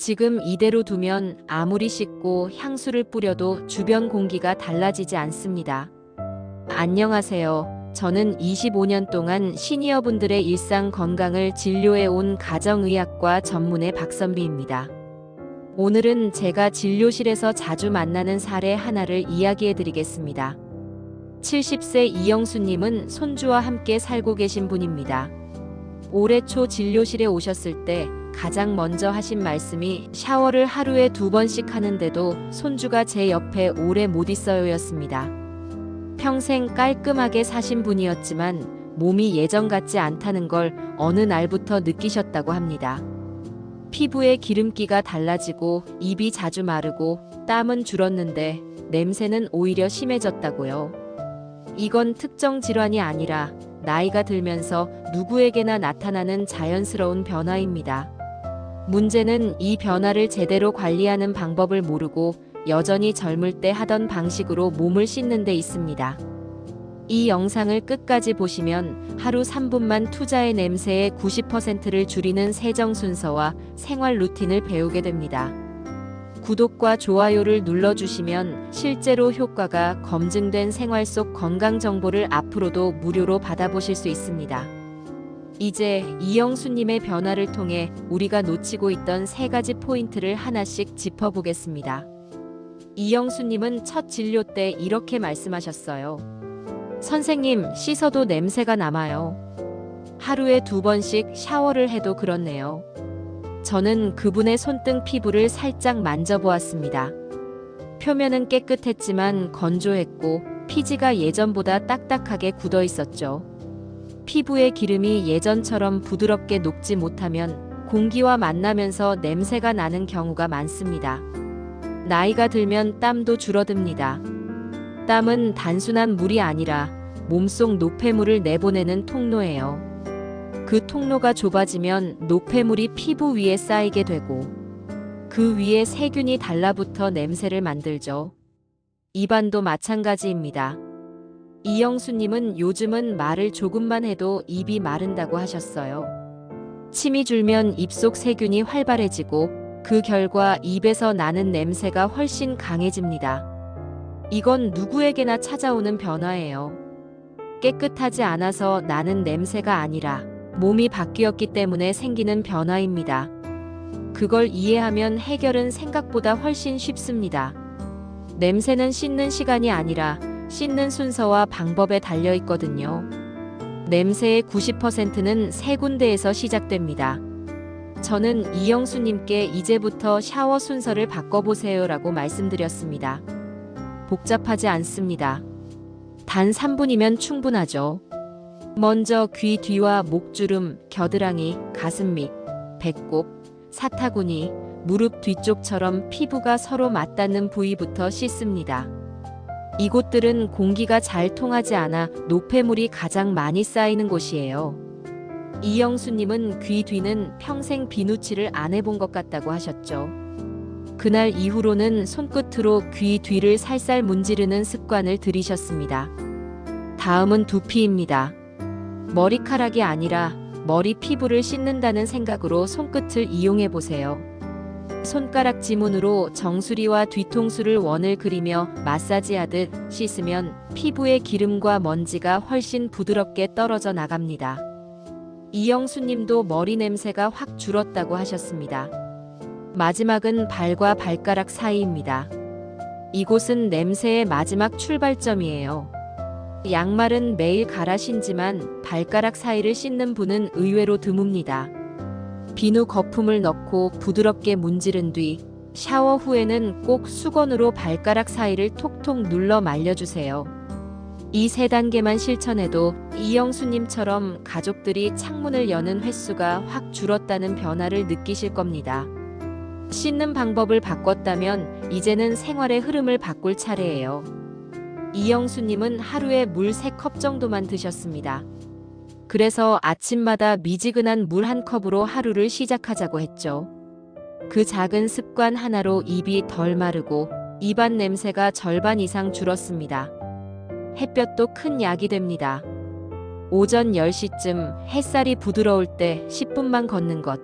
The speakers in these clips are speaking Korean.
지금 이대로 두면 아무리 씻고 향수를 뿌려도 주변 공기가 달라지지 않습니다. 안녕하세요. 저는 25년 동안 시니어분들의 일상 건강을 진료해 온 가정의학과 전문의 박선비입니다. 오늘은 제가 진료실에서 자주 만나는 사례 하나를 이야기해 드리겠습니다. 70세 이영수님은 손주와 함께 살고 계신 분입니다. 올해 초 진료실에 오셨을 때 가장 먼저 하신 말씀이 샤워를 하루에 두 번씩 하는데도 손주가 제 옆에 오래 못 있어요였습니다. 평생 깔끔하게 사신 분이었지만 몸이 예전 같지 않다는 걸 어느 날부터 느끼셨다고 합니다. 피부에 기름기가 달라지고 입이 자주 마르고 땀은 줄었는데 냄새는 오히려 심해졌다고요. 이건 특정 질환이 아니라 나이가 들면서 누구에게나 나타나는 자연스러운 변화입니다. 문제는 이 변화를 제대로 관리하는 방법을 모르고 여전히 젊을 때 하던 방식으로 몸을 씻는 데 있습니다. 이 영상을 끝까지 보시면 하루 3분만 투자의 냄새의 90%를 줄이는 세정 순서와 생활 루틴을 배우게 됩니다. 구독과 좋아요를 눌러주시면 실제로 효과가 검증된 생활 속 건강 정보를 앞으로도 무료로 받아보실 수 있습니다. 이제 이영수님의 변화를 통해 우리가 놓치고 있던 세 가지 포인트를 하나씩 짚어보겠습니다. 이영수님은 첫 진료 때 이렇게 말씀하셨어요. 선생님, 씻어도 냄새가 남아요. 하루에 두 번씩 샤워를 해도 그렇네요. 저는 그분의 손등 피부를 살짝 만져보았습니다. 표면은 깨끗했지만 건조했고 피지가 예전보다 딱딱하게 굳어 있었죠. 피부의 기름이 예전처럼 부드럽게 녹지 못하면 공기와 만나면서 냄새가 나는 경우가 많습니다. 나이가 들면 땀도 줄어듭니다. 땀은 단순한 물이 아니라 몸속 노폐물을 내보내는 통로예요. 그 통로가 좁아지면 노폐물이 피부 위에 쌓이게 되고 그 위에 세균이 달라붙어 냄새를 만들죠. 입안도 마찬가지입니다. 이영수님은 요즘은 말을 조금만 해도 입이 마른다고 하셨어요. 침이 줄면 입속 세균이 활발해지고 그 결과 입에서 나는 냄새가 훨씬 강해집니다. 이건 누구에게나 찾아오는 변화예요. 깨끗하지 않아서 나는 냄새가 아니라 몸이 바뀌었기 때문에 생기는 변화입니다. 그걸 이해하면 해결은 생각보다 훨씬 쉽습니다. 냄새는 씻는 시간이 아니라 씻는 순서와 방법에 달려 있거든요. 냄새의 90%는 세 군데에서 시작됩니다. 저는 이영수님께 이제부터 샤워 순서를 바꿔보세요라고 말씀드렸습니다. 복잡하지 않습니다. 단 3분이면 충분하죠. 먼저 귀 뒤와 목주름, 겨드랑이, 가슴 밑, 배꼽, 사타구니, 무릎 뒤쪽처럼 피부가 서로 맞닿는 부위부터 씻습니다. 이곳들은 공기가 잘 통하지 않아 노폐물이 가장 많이 쌓이는 곳이에요. 이영수님은 귀 뒤는 평생 비누칠을 안 해본 것 같다고 하셨죠. 그날 이후로는 손끝으로 귀 뒤를 살살 문지르는 습관을 들이셨습니다. 다음은 두피입니다. 머리카락이 아니라 머리 피부를 씻는다는 생각으로 손끝을 이용해 보세요. 손가락 지문으로 정수리와 뒤통수를 원을 그리며 마사지하듯 씻으면 피부의 기름과 먼지가 훨씬 부드럽게 떨어져 나갑니다. 이영수님도 머리 냄새가 확 줄었다고 하셨습니다. 마지막은 발과 발가락 사이입니다. 이곳은 냄새의 마지막 출발점이에요. 양말은 매일 갈아 신지만 발가락 사이를 씻는 분은 의외로 드뭅니다. 비누 거품을 넣고 부드럽게 문지른 뒤 샤워 후에는 꼭 수건으로 발가락 사이를 톡톡 눌러 말려주세요. 이 세 단계만 실천해도 이영수님처럼 가족들이 창문을 여는 횟수가 확 줄었다는 변화를 느끼실 겁니다. 씻는 방법을 바꿨다면 이제는 생활의 흐름을 바꿀 차례예요. 이영수님은 하루에 물 3컵 정도만 드셨습니다. 그래서 아침마다 미지근한 물 한 컵으로 하루를 시작하자고 했죠. 그 작은 습관 하나로 입이 덜 마르고 입안 냄새가 절반 이상 줄었습니다. 햇볕도 큰 약이 됩니다. 오전 10시쯤 햇살이 부드러울 때 10분만 걷는 것.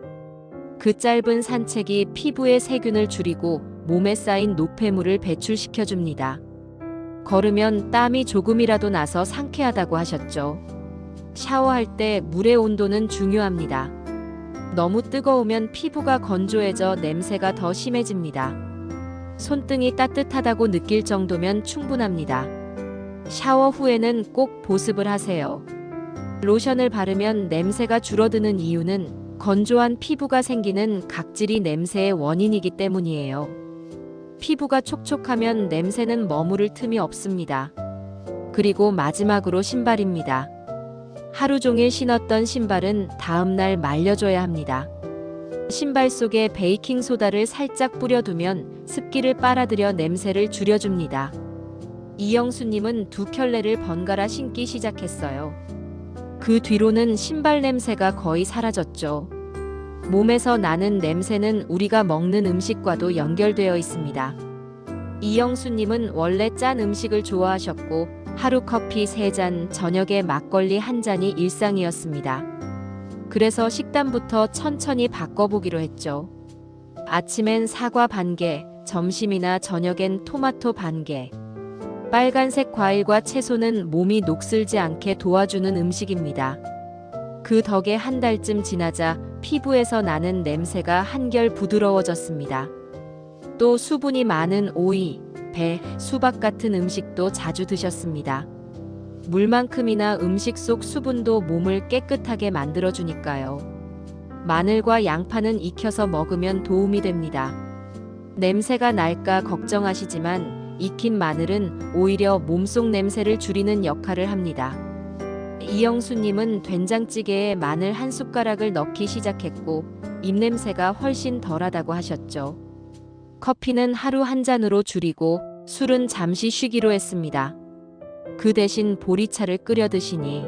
그 짧은 산책이 피부의 세균을 줄이고 몸에 쌓인 노폐물을 배출시켜 줍니다. 걸으면 땀이 조금이라도 나서 상쾌하다고 하셨죠. 샤워할 때 물의 온도는 중요합니다. 너무 뜨거우면 피부가 건조해져 냄새가 더 심해집니다. 손등이 따뜻하다고 느낄 정도면 충분합니다. 샤워 후에는 꼭 보습을 하세요. 로션을 바르면 냄새가 줄어드는 이유는 건조한 피부가 생기는 각질이 냄새의 원인이기 때문이에요. 피부가 촉촉하면 냄새는 머무를 틈이 없습니다. 그리고 마지막으로 신발입니다. 하루 종일 신었던 신발은 다음날 말려줘야 합니다. 신발 속에 베이킹 소다를 살짝 뿌려두면 습기를 빨아들여 냄새를 줄여줍니다. 이영수님은 두 켤레를 번갈아 신기 시작했어요. 그 뒤로는 신발 냄새가 거의 사라졌죠. 몸에서 나는 냄새는 우리가 먹는 음식과도 연결되어 있습니다. 이영수님은 원래 짠 음식을 좋아하셨고 하루 커피 3잔, 저녁에 막걸리 한 잔이 일상이었습니다. 그래서 식단부터 천천히 바꿔보기로 했죠. 아침엔 사과 반 개, 점심이나 저녁엔 토마토 반 개. 빨간색 과일과 채소는 몸이 녹슬지 않게 도와주는 음식입니다. 그 덕에 한 달쯤 지나자 피부에서 나는 냄새가 한결 부드러워졌습니다. 또 수분이 많은 오이, 배, 수박 같은 음식도 자주 드셨습니다. 물만큼이나 음식 속 수분도 몸을 깨끗하게 만들어주니까요. 마늘과 양파는 익혀서 먹으면 도움이 됩니다. 냄새가 날까 걱정하시지만 익힌 마늘은 오히려 몸속 냄새를 줄이는 역할을 합니다. 이영수님은 된장찌개에 마늘 한 숟가락을 넣기 시작했고 입냄새가 훨씬 덜하다고 하셨죠. 커피는 하루 한 잔으로 줄이고 술은 잠시 쉬기로 했습니다. 그 대신 보리차를 끓여 드시니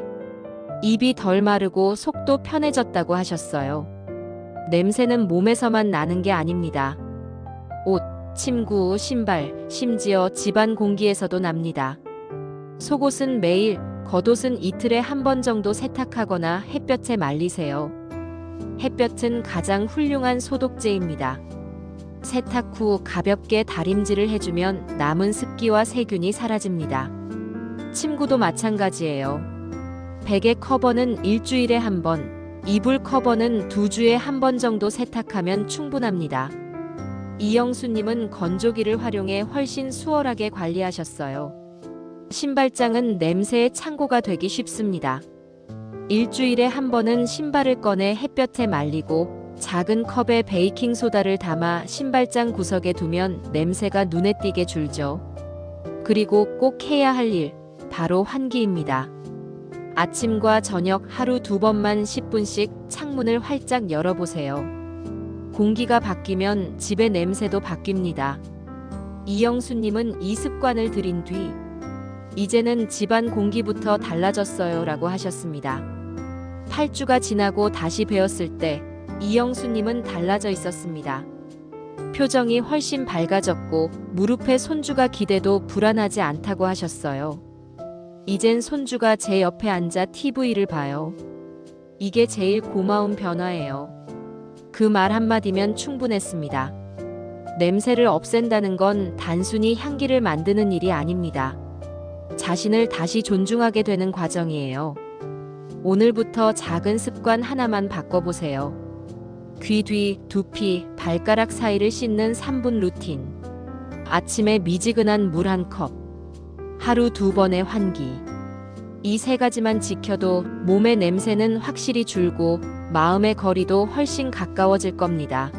입이 덜 마르고 속도 편해졌다고 하셨어요. 냄새는 몸에서만 나는 게 아닙니다. 옷, 침구, 신발, 심지어 집안 공기에서도 납니다. 속옷은 매일, 겉옷은 이틀에 한 번 정도 세탁하거나 햇볕에 말리세요. 햇볕은 가장 훌륭한 소독제입니다. 세탁 후 가볍게 다림질을 해주면 남은 습기와 세균이 사라집니다. 침구도 마찬가지예요. 베개 커버는 일주일에 한 번, 이불 커버는 두 주에 한 번 정도 세탁하면 충분합니다. 이영수님은 건조기를 활용해 훨씬 수월하게 관리하셨어요. 신발장은 냄새의 창고가 되기 쉽습니다. 일주일에 한 번은 신발을 꺼내 햇볕에 말리고 작은 컵에 베이킹 소다를 담아 신발장 구석에 두면 냄새가 눈에 띄게 줄죠. 그리고 꼭 해야 할 일, 바로 환기입니다. 아침과 저녁 하루 두 번만 10분씩 창문을 활짝 열어보세요. 공기가 바뀌면 집의 냄새도 바뀝니다. 이영수님은 이 습관을 들인 뒤, 이제는 집안 공기부터 달라졌어요 라고 하셨습니다. 8주가 지나고 다시 배웠을 때, 이영수님은 달라져 있었습니다. 표정이 훨씬 밝아졌고 무릎에 손주가 기대도 불안하지 않다고 하셨어요. 이젠 손주가 제 옆에 앉아 TV를 봐요. 이게 제일 고마운 변화예요. 그 말 한마디면 충분했습니다. 냄새를 없앤다는 건 단순히 향기를 만드는 일이 아닙니다. 자신을 다시 존중하게 되는 과정이에요. 오늘부터 작은 습관 하나만 바꿔보세요. 귀 뒤, 두피, 발가락 사이를 씻는 3분 루틴. 아침에 미지근한 물 한 컵. 하루 두 번의 환기. 이 세 가지만 지켜도 몸의 냄새는 확실히 줄고 마음의 거리도 훨씬 가까워질 겁니다.